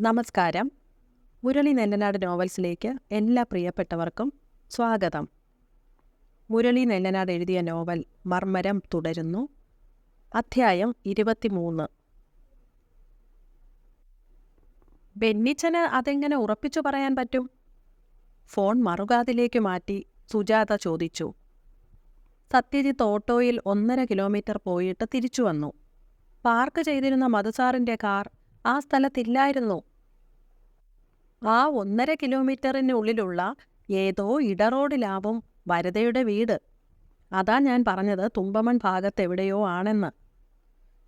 നമസ്കാരം. മുരളി നെല്ലനാട് നോവൽസിലേക്ക് എല്ലാ പ്രിയപ്പെട്ടവർക്കും സ്വാഗതം. മുരളി നെല്ലനാട് എഴുതിയ നോവൽ മർമ്മരം തുടരുന്നു. അധ്യായം ഇരുപത്തിമൂന്ന്. ബെന്നിച്ചന് അതെങ്ങനെ ഉറപ്പിച്ചു പറയാൻ പറ്റും? ഫോൺ മറുകാതിലേക്ക് മാറ്റി സുജാത ചോദിച്ചു. സത്യജിത്ത് ഓട്ടോയിൽ ഒന്നര കിലോമീറ്റർ പോയിട്ട് തിരിച്ചു വന്നു. പാർക്ക് ചെയ്തിരുന്ന മധുസാറിന്റെ കാർ ആ സ്ഥലത്തില്ലായിരുന്നു? ആ ഒന്നര കിലോമീറ്ററിനുള്ളിലുള്ള ഏതോ ഇടറോഡിലാവും വരതയുടെ വീട്. അതാ ഞാൻ പറഞ്ഞത് തുമ്പമൺ ഭാഗത്ത് എവിടെയോ ആണെന്ന്.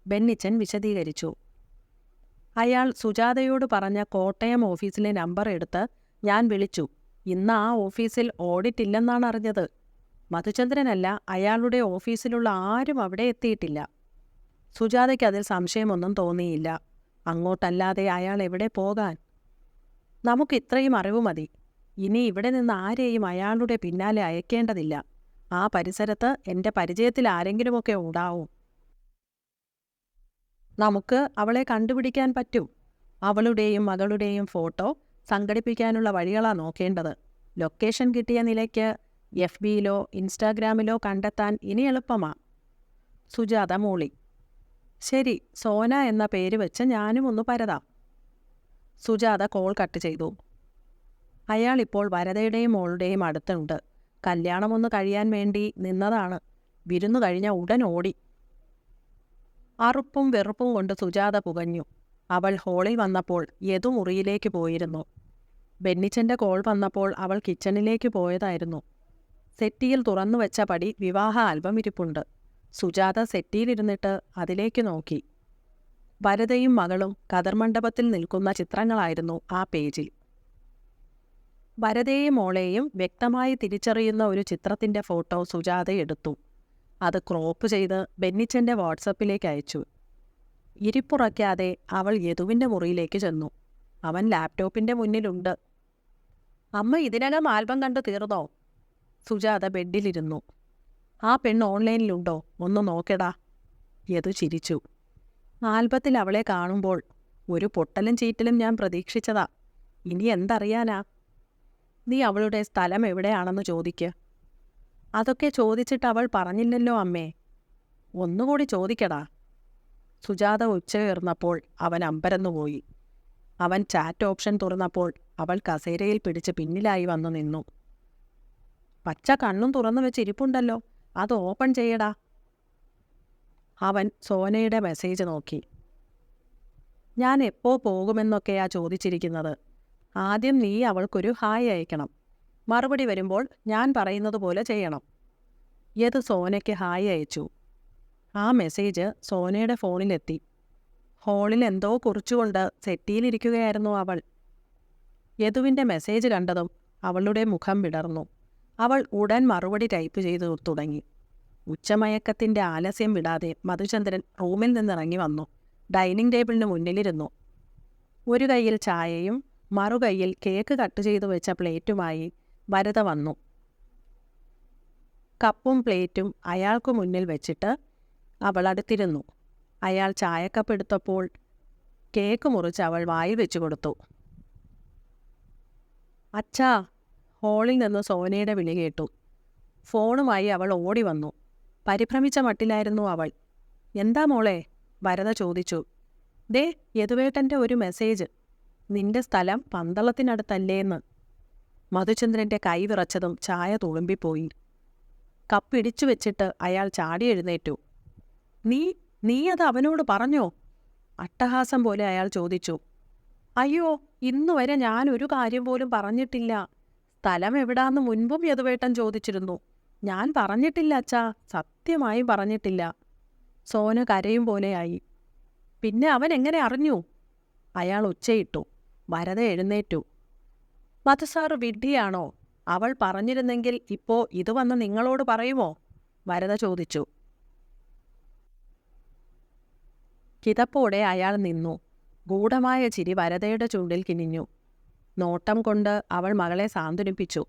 ബെന്നിച്ചൻ വിശദീകരിച്ചു. അയാൾ സുജാതയോട് പറഞ്ഞ കോട്ടയം ഓഫീസിലെ നമ്പർ എടുത്ത് ഞാൻ വിളിച്ചു. ഇന്ന് ആ ഓഫീസിൽ ഓഡിറ്റ് ഇല്ലെന്നാണ് അറിഞ്ഞത്. മധുചന്ദ്രനല്ല അയാളുടെ ഓഫീസിലുള്ള ആരും അവിടെ എത്തിയിട്ടില്ല. സുജാതയ്ക്ക് അതിൽ സംശയമൊന്നും തോന്നിയില്ല. അങ്ങോട്ടല്ലാതെ അയാൾ എവിടെ പോകാൻ? നമുക്ക് ഇത്രയും അറിവ് മതി. ഇനി ഇവിടെ നിന്ന് ആരെയും അയാളുടെ പിന്നാലെ അയക്കേണ്ടതില്ല. ആ പരിസരത്ത് എന്റെ പരിചയത്തിൽ ആരെങ്കിലുമൊക്കെ ഉണ്ടാവും. നമുക്ക് അവളെ കണ്ടുപിടിക്കാൻ പറ്റും. അവളുടെയും മകളുടെയും ഫോട്ടോ സംഘടിപ്പിക്കാനുള്ള വഴികളാ നോക്കേണ്ടത്. ലൊക്കേഷൻ കിട്ടിയ നിലയ്ക്ക് എഫ് ബിയിലോ ഇൻസ്റ്റാഗ്രാമിലോ കണ്ടെത്താൻ ഇനി എളുപ്പമാ. സുജാത മൂളി. ശരി സോന എന്ന പേര് വെച്ച് ഞാനും ഒന്ന് പരതാം. സുജാത കോൾ കട്ട് ചെയ്തു. അയാൾ ഇപ്പോൾ വരതയുടെയും മോളുടെയും അടുത്തുണ്ട്. കല്യാണമൊന്ന് കഴിയാൻ വേണ്ടി നിന്നതാണ്. വിരുന്നു കഴിഞ്ഞ ഉടൻ ഓടി. അറുപ്പും വെറുപ്പും കൊണ്ട് സുജാത പുകഞ്ഞു. അവൾ ഹോളിൽ വന്നപ്പോൾ യതു മുറിയിലേക്ക് പോയിരുന്നു. ബെന്നിച്ചന്റെ കോൾ വന്നപ്പോൾ അവൾ കിച്ചണിലേക്ക് പോയതായിരുന്നു. സെറ്റിയിൽ തുറന്നു വെച്ച പടി വിവാഹ ആൽബം ഇരിപ്പുണ്ട്. സുജാത സെറ്റിയിലിരുന്നിട്ട് അതിലേക്ക് നോക്കി. വരതയും മകളും കതർമണ്ഡപത്തിൽ നിൽക്കുന്ന ചിത്രങ്ങളായിരുന്നു ആ പേജിൽ. വരതയെയും മോളെയും വ്യക്തമായി തിരിച്ചറിയുന്ന ഒരു ചിത്രത്തിന്റെ ഫോട്ടോ സുജാത എടുത്തു. അത് ക്രോപ്പ് ചെയ്ത് ബെന്നിച്ചന്റെ വാട്സപ്പിലേക്ക് അയച്ചു. ഇരിപ്പുറയ്ക്കാതെ അവൾ യദുവിന്റെ മുറിയിലേക്ക് ചെന്നു. അവൻ ലാപ്ടോപ്പിന്റെ മുന്നിലുണ്ട്. അമ്മ ഇതിനകം ആൽബം കണ്ടു തീർന്നോ? സുജാത ബെഡിലിരുന്നു. ആ പെണ്ണ് ഓൺലൈനിലുണ്ടോ? ഒന്ന് നോക്കടാ. യതു ചിരിച്ചു. ആൽബത്തിൽ അവളെ കാണുമ്പോൾ ഒരു പൊട്ടലും ചീറ്റലും ഞാൻ പ്രതീക്ഷിച്ചതാ. ഇനി എന്തറിയാനാ? നീ അവളുടെ സ്ഥലം എവിടെയാണെന്ന് ചോദിക്ക്. അതൊക്കെ ചോദിച്ചിട്ട് അവൾ പറഞ്ഞില്ലല്ലോ അമ്മേ. ഒന്നുകൂടി ചോദിക്കടാ. സുജാത ഉച്ചയുയർന്നപ്പോൾ അവൻ അമ്പരന്നുപോയി അവൻ ചാറ്റ് ഓപ്ഷൻ തുറന്നപ്പോൾ അവൾ കസേരയിൽ പിടിച്ച് പിന്നിലായി വന്നു നിന്നു. പച്ച കണ്ണും തുറന്നു വെച്ചിരിപ്പുണ്ടല്ലോ അത് ഓപ്പൺ ചെയ്യടാ. അവൻ സോനയുടെ മെസ്സേജ് നോക്കി. ഞാൻ എപ്പോൾ പോകുമെന്നൊക്കെയാ ചോദിച്ചിരിക്കുന്നത്. ആദ്യം നീ അവൾക്കൊരു ഹായ് അയക്കണം. മറുപടി വരുമ്പോൾ ഞാൻ പറയുന്നത് പോലെ ചെയ്യണം. യത് സോനയ്ക്ക് ഹായ് അയച്ചു. ആ മെസ്സേജ് സോനയുടെ ഫോണിലെത്തി. ഹോളിൽ എന്തോ കുറിച്ചുകൊണ്ട് സെറ്റിയിലിരിക്കുകയായിരുന്നു അവൾ. യദുവിന്റെ മെസ്സേജ് കണ്ടതും അവളുടെ മുഖം വിടർന്നു. അവൾ ഉടൻ മറുപടി ടൈപ്പ് ചെയ്തു തുടങ്ങി. ഉച്ചമയക്കത്തിന്റെ ആലസ്യം വിടാതെ മധുചന്ദ്രൻ റൂമിൽ നിന്നിറങ്ങി വന്നു. ഡൈനിങ് ടേബിളിന് മുന്നിലിരുന്നു. ഒരു കൈയിൽ ചായയും മറുകൈയിൽ കേക്ക് കട്ട് ചെയ്തു വെച്ച പ്ലേറ്റുമായി വരത വന്നു. കപ്പും പ്ലേറ്റും അയാൾക്ക് മുന്നിൽ വെച്ചിട്ട് അവൾ അടുത്തിരുന്നു. അയാൾ ചായക്കപ്പ് എടുത്തപ്പോൾ കേക്ക് മുറിച്ച് അവൾ വായിൽ വെച്ചു കൊടുത്തു. അച്ഛാ ഹോളിൽ നിന്ന് സോനയുടെ വിളി കേട്ടു. ഫോണുമായി അവൾ ഓടി വന്നു. പരിഭ്രമിച്ച മട്ടിലായിരുന്നു അവൾ. എന്താ മോളെ? വരത ചോദിച്ചു. ദേ യദുവേട്ടന്റെ ഒരു മെസ്സേജ് നിന്റെ സ്ഥലം പന്തളത്തിനടുത്തല്ലേന്ന്. മധുചന്ദ്രന്റെ കൈ വിറച്ചതും ചായ തുളുമ്പിപ്പോയി. കപ്പിടിച്ചു വെച്ചിട്ട് അയാൾ ചാടി എഴുന്നേറ്റു. നീ നീ അത് അവനോട് പറഞ്ഞോ? അട്ടഹാസം പോലെ അയാൾ ചോദിച്ചു. അയ്യോ ഇന്നുവരെ ഞാൻ ഒരു കാര്യം പോലും പറഞ്ഞിട്ടില്ല. സ്ഥലം എവിടാന്ന് മുൻപും യദുവേട്ടൻ ചോദിച്ചിരുന്നു. ഞാൻ പറഞ്ഞിട്ടില്ല അച്ഛാ. സത്യമായും പറഞ്ഞിട്ടില്ല. സോന കരയും പോലെയായി. പിന്നെ അവൻ എങ്ങനെ അറിഞ്ഞു? അയാൾ ഉച്ചയിട്ടു. വരത എഴുന്നേറ്റു. മധുസാറ് വിഡ്ഢിയാണോ? അവൾ പറഞ്ഞിരുന്നെങ്കിൽ ഇപ്പോ ഇത് വന്ന് നിങ്ങളോട് പറയുമോ? വരത ചോദിച്ചു. കിതപ്പോടെ അയാൾ നിന്നു. ഗൂഢമായ ചിരി വരതയുടെ ചുണ്ടിൽ കിനിഞ്ഞു. നോട്ടം കൊണ്ട് അവൾ മകളെ സാന്ത്വനിപ്പിച്ചു.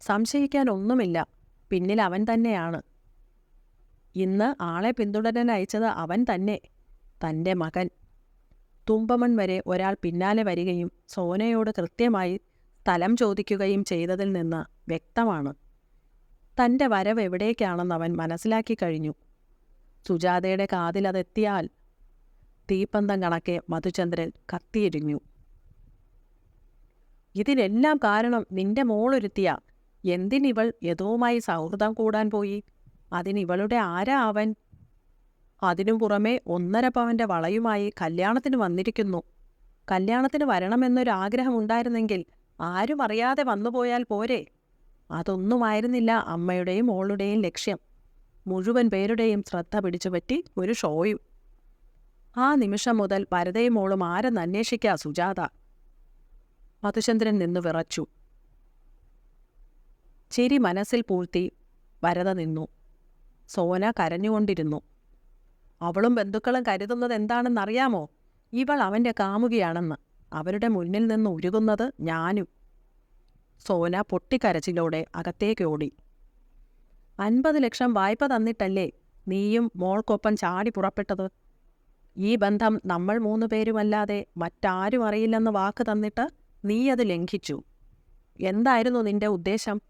സംശയിക്കാനൊന്നുമില്ല. പിന്നിൽ അവൻ തന്നെയാണ്. ഇന്ന് ആളെ പിന്തുടരാൻ അയച്ചത് അവൻ തന്നെ. തന്റെ മകൻ. തുമ്പമൺ വരെ ഒരാൾ പിന്നാലെ വരികയും സോനയോട് കൃത്യമായി സ്ഥലം ചോദിക്കുകയും ചെയ്തതിൽ നിന്ന് വ്യക്തമാണ്. തന്റെ വരവ് എവിടേക്കാണെന്ന് അവൻ മനസ്സിലാക്കി കഴിഞ്ഞു. സുജാതയുടെ കാതിലതെത്തിയാൽ തീപ്പന്തം കണക്കെ മധുചന്ദ്രൻ കത്തിയെരിഞ്ഞു. ഇതിനെല്ലാം കാരണം നിന്റെ മോളൊരുത്തിയ. എന്തിനിവൾ യഥവുമായി സൗഹൃദം കൂടാൻ പോയി? അതിനിവളുടെ ആരാ അവൻ? അതിനു പുറമേ ഒന്നര പവന്റെ വളയുമായി കല്യാണത്തിന് വന്നിരിക്കുന്നു. കല്യാണത്തിന് വരണമെന്നൊരു ആഗ്രഹമുണ്ടായിരുന്നെങ്കിൽ ആരും അറിയാതെ വന്നുപോയാൽ പോരെ. അതൊന്നുമായിരുന്നില്ല അമ്മയുടെയും മോളുടെയും ലക്ഷ്യം. മുഴുവൻ പേരുടെയും ശ്രദ്ധ പിടിച്ചുപറ്റി ഒരു ഷോയും. ആ നിമിഷം മുതൽ വരതയും മോളും ആരെന്ന് അന്വേഷിക്കാ സുജാത. മധുചന്ദ്രൻ നിന്ന് വിറച്ചു. ചിരി മനസ്സിൽ പൂഴ്ത്തി വരത നിന്നു. സോന കരഞ്ഞുകൊണ്ടിരുന്നു. അവളും ബന്ധുക്കളും കരുതുന്നത് എന്താണെന്നറിയാമോ? ഇവൾ അവന്റെ കാമുകിയാണെന്ന്. അവരുടെ മുന്നിൽ നിന്ന് ഉരുകുന്നത് ഞാനും. സോന പൊട്ടിക്കരച്ചിലോടെ അകത്തേക്ക് ഓടി. അൻപത് ലക്ഷം വായ്പ തന്നിട്ടല്ലേ നീയും മോൾക്കൊപ്പം ചാടി പുറപ്പെട്ടത്? ഈ ബന്ധം നമ്മൾ മൂന്ന് പേരുമല്ലാതെ മറ്റാരും അറിയില്ലെന്ന് വാക്ക് തന്നിട്ട് നീ അത് ലംഘിച്ചു. എന്തായിരുന്നു നിന്റെ ഉദ്ദേശം?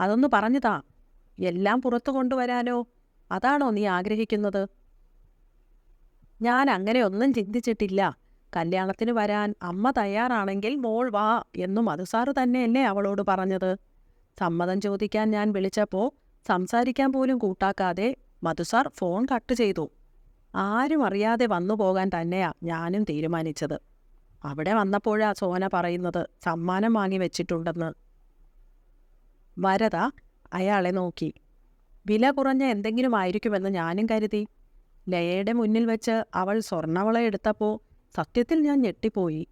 അതൊന്ന് പറഞ്ഞു താ. എല്ലാം പുറത്തു കൊണ്ടുവരാനോ? അതാണോ നീ ആഗ്രഹിക്കുന്നത്? ഞാൻ അങ്ങനെ ഒന്നും ചിന്തിച്ചിട്ടില്ല. കല്യാണത്തിന് വരാൻ അമ്മ തയ്യാറാണെങ്കിൽ മോൾ വാ എന്നും മധുസാറ് തന്നെയല്ലേ അവളോട് പറഞ്ഞത്. സമ്മതം ചോദിക്കാൻ ഞാൻ വിളിച്ചപ്പോൾ സംസാരിക്കാൻ പോലും കൂട്ടാക്കാതെ മധുസാർ ഫോൺ കട്ട് ചെയ്തു. ആരും അറിയാതെ വന്നു പോകാൻ തന്നെയാ ഞാനും തീരുമാനിച്ചത്. അവിടെ വന്നപ്പോഴാ സോന പറയുന്നത് സമ്മാനം വാങ്ങി വെച്ചിട്ടുണ്ടെന്ന്. വരത അയാളെ നോക്കി. വില കുറഞ്ഞ എന്തെങ്കിലും ആയിരിക്കുമെന്ന് ഞാനും കരുതി. ലയയുടെ മുന്നിൽ വെച്ച് അവൾ സ്വർണവള എടുത്തപ്പോൾ സത്യത്തിൽ ഞാൻ ഞെട്ടിപ്പോയി.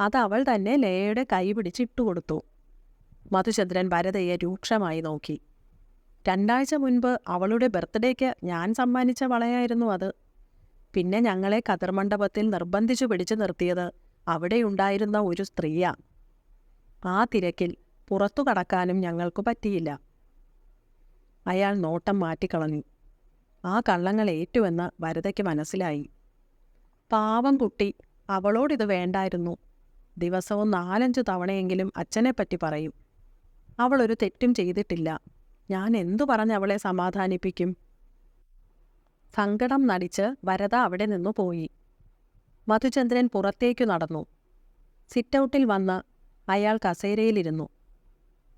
അത് അവൾ തന്നെ ലയയുടെ കൈ പിടിച്ച് പിടിച്ചിട്ടുകൊടുത്തു മധുചന്ദ്രൻ വരതയെ രൂക്ഷമായി നോക്കി. രണ്ടാഴ്ച മുൻപ് അവളുടെ ബർത്ത്ഡേക്ക് ഞാൻ സമ്മാനിച്ച വളയായിരുന്നു അത്. പിന്നെ ഞങ്ങളെ കതിർമണ്ഡപത്തിൽ നിർബന്ധിച്ചു പിടിച്ചു നിർത്തിയത് അവിടെയുണ്ടായിരുന്ന ഒരു സ്ത്രീയാണ് ആ തിരക്കിൽ പുറത്തു കടക്കാനും ഞങ്ങൾക്ക് പറ്റിയില്ല. അയാൾ നോട്ടം മാറ്റിക്കളഞ്ഞു. ആ കള്ളങ്ങൾ ഏറ്റുവെന്ന് വരതയ്ക്ക് മനസ്സിലായി. പാവം കുട്ടി അവളോടിത് വേണ്ടായിരുന്നു. ദിവസവും നാലഞ്ച് തവണയെങ്കിലും അച്ഛനെപ്പറ്റി പറയും. അവളൊരു തെറ്റും ചെയ്തിട്ടില്ല. ഞാൻ എന്തു പറഞ്ഞ് അവളെ സമാധാനിപ്പിക്കും? സങ്കടം നടിച്ച് വരത അവിടെ നിന്നു പോയി. മധുചന്ദ്രൻ പുറത്തേക്കു നടന്നു. സിറ്റൗട്ടിൽ വന്ന് അയാൾ കസേരയിലിരുന്നു.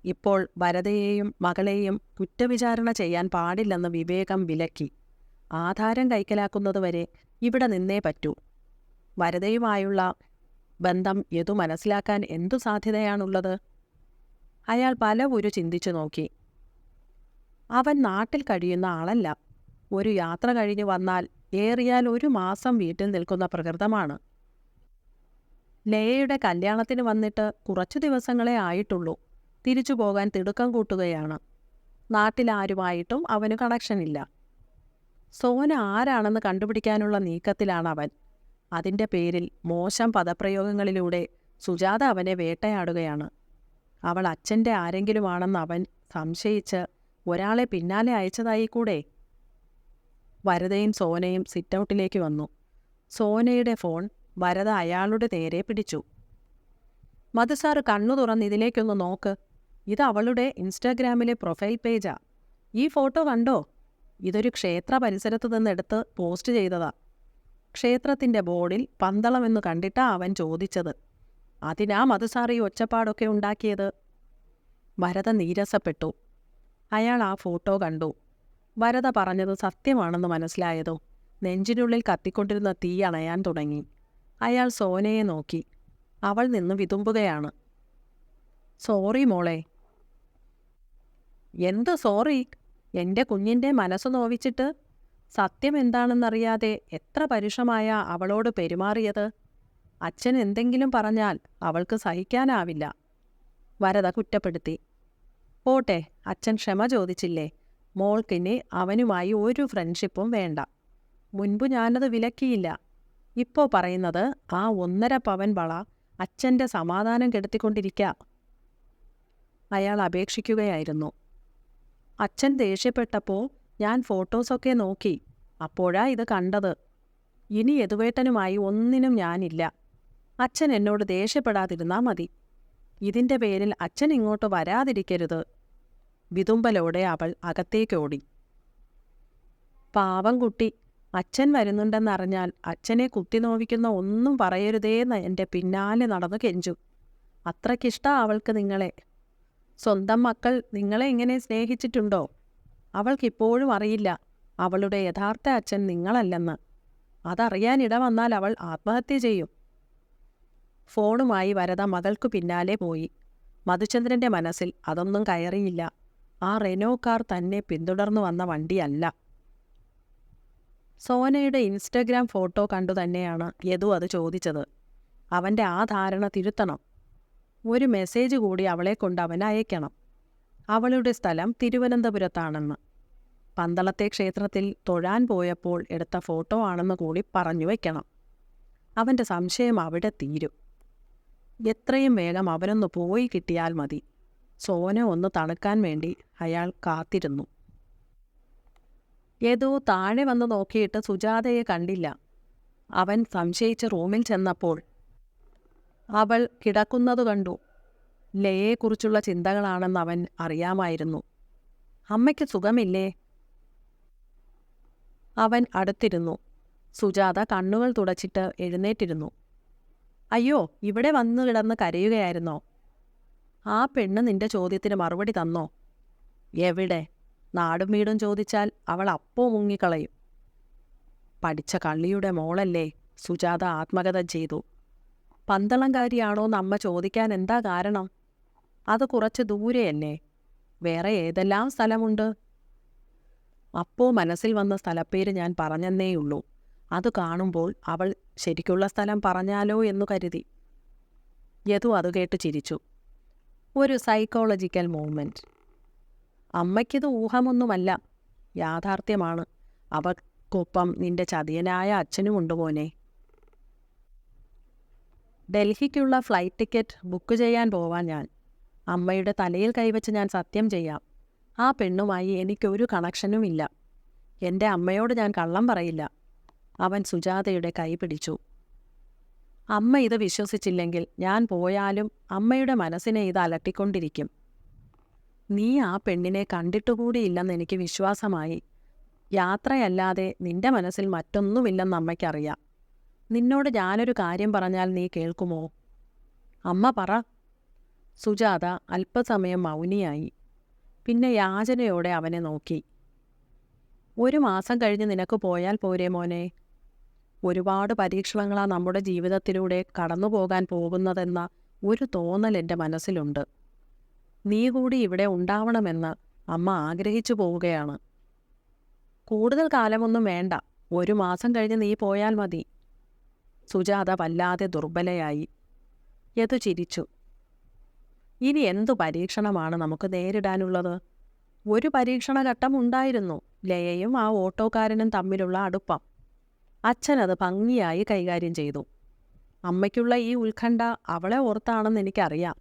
ഇപ്പോൾ വരതയെയും മകളെയും കുറ്റവിചാരണ ചെയ്യാൻ പാടില്ലെന്ന് വിവേകം വിലക്കി. ആധാരം കൈക്കലാക്കുന്നതുവരെ ഇവിടെ നിന്നേ പറ്റൂ. വരതയുമായുള്ള ബന്ധം യതു മനസ്സിലാക്കാൻ എന്തു സാധ്യതയാണുള്ളത്? അയാൾ പല ഒരു ചിന്തിച്ചു നോക്കി. അവൻ നാട്ടിൽ കഴിയുന്ന ആളല്ല. ഒരു യാത്ര കഴിഞ്ഞു വന്നാൽ ഏറിയാൽ ഒരു മാസം വീട്ടിൽ നിൽക്കുന്ന പ്രകൃതമാണ്. ലേയയുടെ കല്യാണത്തിന് വന്നിട്ട് കുറച്ചു ദിവസങ്ങളേ ആയിട്ടുള്ളൂ. തിരിച്ചു പോകാൻ തിടുക്കം കൂട്ടുകയാണ്. നാട്ടിലാരുമായിട്ടും അവന് കണക്ഷനില്ല സോന ആരാണെന്ന് കണ്ടുപിടിക്കാനുള്ള നീക്കത്തിലാണ് അവൻ അതിന്റെ പേരിൽ മോശം പദപ്രയോഗങ്ങളിലൂടെ സുജാത അവനെ വേട്ടയാടുകയാണ്. അവൾ അച്ഛന്റെ ആരെങ്കിലുമാണെന്ന് അവൻ സംശയിച്ച് ഒരാളെ പിന്നാലെ അയച്ചതായി കൂടെ വരദയും സോനയും സിറ്റൗട്ടിലേക്ക് വന്നു. സോനയുടെ ഫോൺ വരത അയാളുടെ നേരെ പിടിച്ചു. മധുസാറ് കണ്ണു തുറന്ന് ഇതിലേക്കൊന്ന് നോക്ക്. ഇത് അവളുടെ ഇൻസ്റ്റാഗ്രാമിലെ പ്രൊഫൈൽ പേജാ. ഈ ഫോട്ടോ കണ്ടോ? ഇതൊരു ക്ഷേത്ര പരിസരത്ത് നിന്നെടുത്ത് പോസ്റ്റ് ചെയ്തതാ. ക്ഷേത്രത്തിന്റെ ബോർഡിൽ പന്തളമെന്ന് കണ്ടിട്ടാ അവൻ ചോദിച്ചത്. അതിനാ മധുസാർ ഈ ഒച്ചപ്പാടൊക്കെ ഉണ്ടാക്കിയത്? ഭരത നീരസപ്പെട്ടു. അയാൾ ആ ഫോട്ടോ കണ്ടു. ഭരത പറഞ്ഞത് സത്യമാണെന്ന് മനസ്സിലായതോ? നെഞ്ചിനുള്ളിൽ കത്തിക്കൊണ്ടിരുന്ന തീ അണയാൻ തുടങ്ങി. അയാൾ സോനയെ നോക്കി. അവൾ നിന്ന് വിതുമ്പുകയാണ്. സോറി മോളെ. എന്ത് സോറി? എന്റെ കുഞ്ഞിന്റെ മനസ്സ് നോവിച്ചിട്ട്? സത്യം എന്താണെന്നറിയാതെ എത്ര പരുഷമായ അവളോട് പെരുമാറിയത്? അച്ഛൻ എന്തെങ്കിലും പറഞ്ഞാൽ അവൾക്ക് സഹിക്കാനാവില്ല. വരത കുറ്റപ്പെടുത്തി. പോട്ടെ അച്ഛൻ ക്ഷമ ചോദിച്ചില്ലേ? മോൾക്കിനി അവനുമായി ഒരു ഫ്രണ്ട്ഷിപ്പും വേണ്ട. മുൻപ് ഞാനത് വിലക്കിയില്ല. ഇപ്പോൾ പറയുന്നത് ആ ഒന്നര പവൻ വള അച്ഛന്റെ സമാധാനം കെടുത്തിക്കൊണ്ടിരിക്കുക അയാൾ അപേക്ഷിക്കുകയായിരുന്നു. അച്ഛൻ ദേഷ്യപ്പെട്ടപ്പോൾ ഞാൻ ഫോട്ടോസൊക്കെ നോക്കി. അപ്പോഴാ ഇത് കണ്ടത്. ഇനി യദുവേട്ടനുമായി ഒന്നിനും ഞാനില്ല. അച്ഛൻ എന്നോട് ദേഷ്യപ്പെടാതിരുന്നാ മതി. ഇതിന്റെ പേരിൽ അച്ഛൻ ഇങ്ങോട്ട് വരാതിരിക്കരുത്. വിതുമ്പലോടെ അവൾ അകത്തേക്കോടി. പാവം കുട്ടി അച്ഛൻ വരുന്നുണ്ടെന്നറിഞ്ഞാൽ അച്ഛനെ കുത്തി നോവിക്കുന്ന ഒന്നും പറയരുതേന്ന് എന്റെ പിന്നാലെ നടന്നു കെഞ്ചു. അത്രയ്ക്കിഷ്ടാ അവൾക്ക് നിങ്ങളെ. സ്വന്തം മക്കൾ നിങ്ങളെ എങ്ങനെ സ്നേഹിച്ചിട്ടുണ്ടോ? അവൾക്കിപ്പോഴും അറിയില്ല അവളുടെ യഥാർത്ഥ അച്ഛൻ നിങ്ങളല്ലെന്ന്. അതറിയാനിട വന്നാൽ അവൾ ആത്മഹത്യ ചെയ്യും. ഫോണുമായി വരത മകൾക്കു പിന്നാലെ പോയി. മധുചന്ദ്രന്റെ മനസ്സിൽ അതൊന്നും കയറിയില്ല. ആ റെനോ കാർ തന്നെ പിന്തുടർന്നു വന്ന വണ്ടിയല്ല. സോനയുടെ ഇൻസ്റ്റഗ്രാം ഫോട്ടോ കണ്ടു തന്നെയാണ് യദു അത് ചോദിച്ചത്. അവന്റെ ആ ധാരണ തിരുത്തണം. ഒരു മെസ്സേജ് കൂടി അവളെ കൊണ്ട് അവൻ അയക്കണം. അവളുടെ സ്ഥലം തിരുവനന്തപുരത്താണെന്ന്. പന്തളത്തെ ക്ഷേത്രത്തിൽ തൊഴാൻ പോയപ്പോൾ എടുത്ത ഫോട്ടോ ആണെന്ന് കൂടി പറഞ്ഞു വയ്ക്കണം അവന്റെ സംശയം അവിടെ തീരും. എത്രയും വേഗം അവനൊന്ന് പോയി കിട്ടിയാൽ മതി. സോന ഒന്ന് തണുക്കാൻ വേണ്ടി അയാൾ കാത്തിരുന്നു. ഏതോ താഴെ വന്ന് നോക്കിയിട്ട് സുജാതയെ കണ്ടില്ല. അവൻ സംശയിച്ച് റൂമിൽ ചെന്നപ്പോൾ അവൾ കിടക്കുന്നത് കണ്ടു. ലയെക്കുറിച്ചുള്ള ചിന്തകളാണെന്ന് അവൻ അറിയാമായിരുന്നു. അമ്മയ്ക്ക് സുഖമില്ലേ? അവൻ അടുത്തിരുന്നു. സുജാത കണ്ണുകൾ തുടച്ചിട്ട് എഴുന്നേറ്റിരുന്നു. അയ്യോ ഇവിടെ വന്നു കിടന്ന് കരയുകയായിരുന്നോ? ആ പെണ്ണ് നിന്റെ ചോദ്യത്തിന് മറുപടി തന്നോ? എവിടെ? നാടും വീടും ചോദിച്ചാൽ അവൾ അപ്പോ മുങ്ങിക്കളയും. പഠിച്ച കള്ളിയുടെ മോളല്ലേ സുജാത ആത്മകഥ ചെയ്തു. പന്തളംകാരിയാണോന്ന് ചോദിക്കാൻ എന്താ കാരണം? അത് കുറച്ച് ദൂരെയല്ലേ? വേറെ ഏതെല്ലാം സ്ഥലമുണ്ട്? അപ്പോ മനസ്സിൽ വന്ന സ്ഥലപ്പേര് ഞാൻ പറഞ്ഞെന്നേയുള്ളൂ. അത് കാണുമ്പോൾ അവൾ ശരിക്കുള്ള സ്ഥലം പറഞ്ഞാലോ എന്നു കരുതി. യതു അത് കേട്ട് ചിരിച്ചു. ഒരു സൈക്കോളജിക്കൽ മൂവ്മെന്റ് അമ്മയ്ക്കിത് ഊഹമൊന്നുമല്ല. യാഥാർത്ഥ്യമാണ്. അവക്കൊപ്പം നിന്റെ ചതിയനായ അച്ഛനും മോനെ. ഡൽഹിക്കുള്ള ഫ്ലൈറ്റ് ടിക്കറ്റ് ബുക്ക് ചെയ്യാൻ പോവാൻ ഞാൻ. അമ്മയുടെ തലയിൽ കൈവച്ച് ഞാൻ സത്യം ചെയ്യാം. ആ പെണ്ണുമായി എനിക്കൊരു കണക്ഷനുമില്ല എന്റെ അമ്മയോട് ഞാൻ കള്ളം പറയില്ല. അവൻ സുജാതയുടെ കൈ പിടിച്ചു. അമ്മ ഇത് വിശ്വസിച്ചില്ലെങ്കിൽ ഞാൻ പോയാലും അമ്മയുടെ മനസ്സിനെ ഇത് അലട്ടിക്കൊണ്ടിരിക്കും. നീ ആ പെണ്ണിനെ കണ്ടിട്ടുകൂടിയില്ലെന്ന് എനിക്ക് വിശ്വാസമായി. യാത്രയല്ലാതെ നിന്റെ മനസ്സിൽ മറ്റൊന്നുമില്ലെന്ന് അമ്മയ്ക്കറിയാം. നിന്നോട് ഞാനൊരു കാര്യം പറഞ്ഞാൽ നീ കേൾക്കുമോ? അമ്മ പറ. സുജാത അല്പസമയം മൗനിയായി. പിന്നെ യാചനയോടെ അവനെ നോക്കി. ഒരു മാസം കഴിഞ്ഞ് നിനക്ക് പോയാൽ പോരേ മോനെ? ഒരുപാട് പരീക്ഷണങ്ങളാണ് നമ്മുടെ ജീവിതത്തിലൂടെ കടന്നു പോകാൻ പോകുന്നതെന്ന ഒരു തോന്നൽ എന്റെ മനസ്സിലുണ്ട്. നീ കൂടി ഇവിടെ ഉണ്ടാവണമെന്ന് അമ്മ ആഗ്രഹിച്ചു പോവുകയാണ്. കൂടുതൽ കാലമൊന്നും വേണ്ട. ഒരു മാസം കഴിഞ്ഞ് നീ പോയാൽ മതി. സുജാത വല്ലാതെ ദുർബലയായി. യതു ചിരിച്ചു. ഇനി എന്തു പരീക്ഷണമാണ് നമുക്ക് നേരിടാനുള്ളത്? ഒരു പരീക്ഷണഘട്ടം ഉണ്ടായിരുന്നു. ലയയും ആ ഓട്ടോക്കാരനും തമ്മിലുള്ള അടുപ്പം. അച്ഛൻ അത് ഭംഗിയായി കൈകാര്യം ചെയ്തു. അമ്മയ്ക്കുള്ള ഈ ഉത്കണ്ഠ അവളെ ഓർത്താണെന്ന് എനിക്കറിയാം.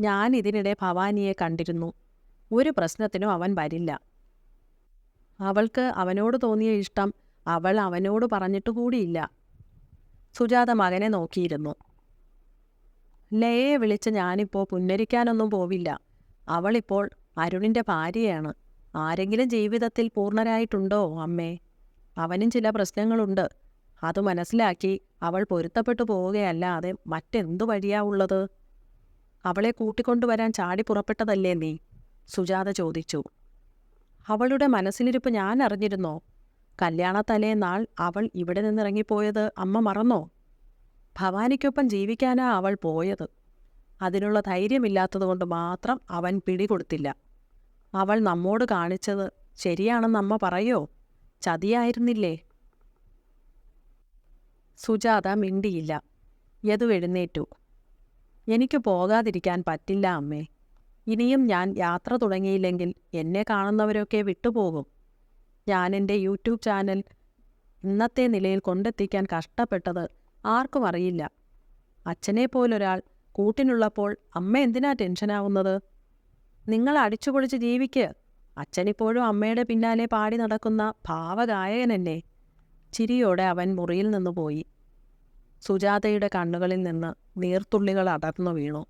ഞാൻ ഇതിനിടെ ഭവാനിയെ കണ്ടിരുന്നു. ഒരു പ്രശ്നത്തിനും അവൻ വരില്ല. അവൾക്ക് അവനോട് തോന്നിയ ഇഷ്ടം അവൾ അവനോട് പറഞ്ഞിട്ട് കൂടിയില്ല. സുജാത മകനെ നോക്കിയിരുന്നു. ലയയെ വിളിച്ച് ഞാനിപ്പോൾ പുന്നരിക്കാനൊന്നും പോവില്ല. അവളിപ്പോൾ അരുണിന്റെ ഭാര്യയാണ്. ആരെങ്കിലും ജീവിതത്തിൽ പൂർണരായിട്ടുണ്ടോ അമ്മേ? അവനും ചില പ്രശ്നങ്ങളുണ്ട്. അത് മനസ്സിലാക്കി അവൾ പൊരുത്തപ്പെട്ടു പോവുകയല്ലാതെ മറ്റെന്തു വഴിയാ ഉള്ളത്? അവളെ കൂട്ടിക്കൊണ്ടുവരാൻ ചാടി പുറപ്പെട്ടതല്ലേ നീ? സുജാത ചോദിച്ചു. അവളുടെ മനസ്സിലിരിപ്പ് ഞാൻ അറിഞ്ഞിരുന്നോ? കല്യാണത്തലേ നാൾ അവൾ ഇവിടെ നിന്നിറങ്ങിപ്പോയത് അമ്മ മറന്നോ? ഭവാനിക്കൊപ്പം ജീവിക്കാനാ അവൾ പോയത്. അതിനുള്ള ധൈര്യമില്ലാത്തതുകൊണ്ട് മാത്രം അവൻ പിടികൊടുത്തില്ല. അവൾ നമ്മോട് കാണിച്ചത് ശരിയാണെന്ന് അമ്മ പറയോ? ചതിയായിരുന്നില്ലേ? സുജാത മിണ്ടിയില്ല. യതു എഴുന്നേറ്റു. എനിക്ക് പോകാതിരിക്കാൻ പറ്റില്ല അമ്മേ. ഇനിയും ഞാൻ യാത്ര തുടങ്ങിയില്ലെങ്കിൽ എന്നെ കാണുന്നവരൊക്കെ വിട്ടുപോകും. ഞാൻ എന്റെ യൂട്യൂബ് ചാനൽ ഇന്നത്തെ നിലയിൽ കൊണ്ടെത്തിക്കാൻ കഷ്ടപ്പെട്ടത് ആർക്കും അറിയില്ല. അച്ഛനെ പോലൊരാൾ കൂട്ടിനുള്ളപ്പോൾ അമ്മ എന്തിനാ ടെൻഷനാവുന്നത്? നിങ്ങൾ അടിച്ചുപൊളിച്ച് ജീവിക്ക്. അച്ഛനിപ്പോഴും അമ്മയുടെ പിന്നാലെ പാടി നടക്കുന്ന ഭാവഗായകനല്ലേ? ചിരിയോടെ അവൻ മുറിയിൽ നിന്ന് പോയി. സുജാതയുടെ കണ്ണുകളിൽ നിന്ന് നീർത്തുള്ളികൾ അടർന്നു വീണു.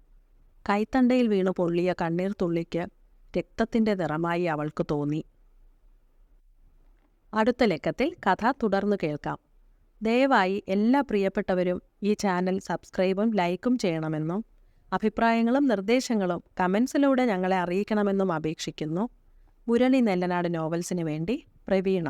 കൈത്തണ്ടയിൽ വീണു പൊള്ളിയ കണ്ണീർ തുള്ളിക്ക് രക്തത്തിന്റെ നിറമായി അവൾക്ക് തോന്നി. അടുത്ത ലക്കത്തിൽ കഥ തുടർന്നു കേൾക്കാം. ദയവായി എല്ലാ പ്രിയപ്പെട്ടവരും ഈ ചാനൽ സബ്സ്ക്രൈബും ലൈക്കും ചെയ്യണമെന്നും അഭിപ്രായങ്ങളും നിർദ്ദേശങ്ങളും കമൻസിലൂടെ ഞങ്ങളെ അറിയിക്കണമെന്നും അപേക്ഷിക്കുന്നു. മുരളി നെല്ലനാട് നോവൽസിന് വേണ്ടി പ്രവീണ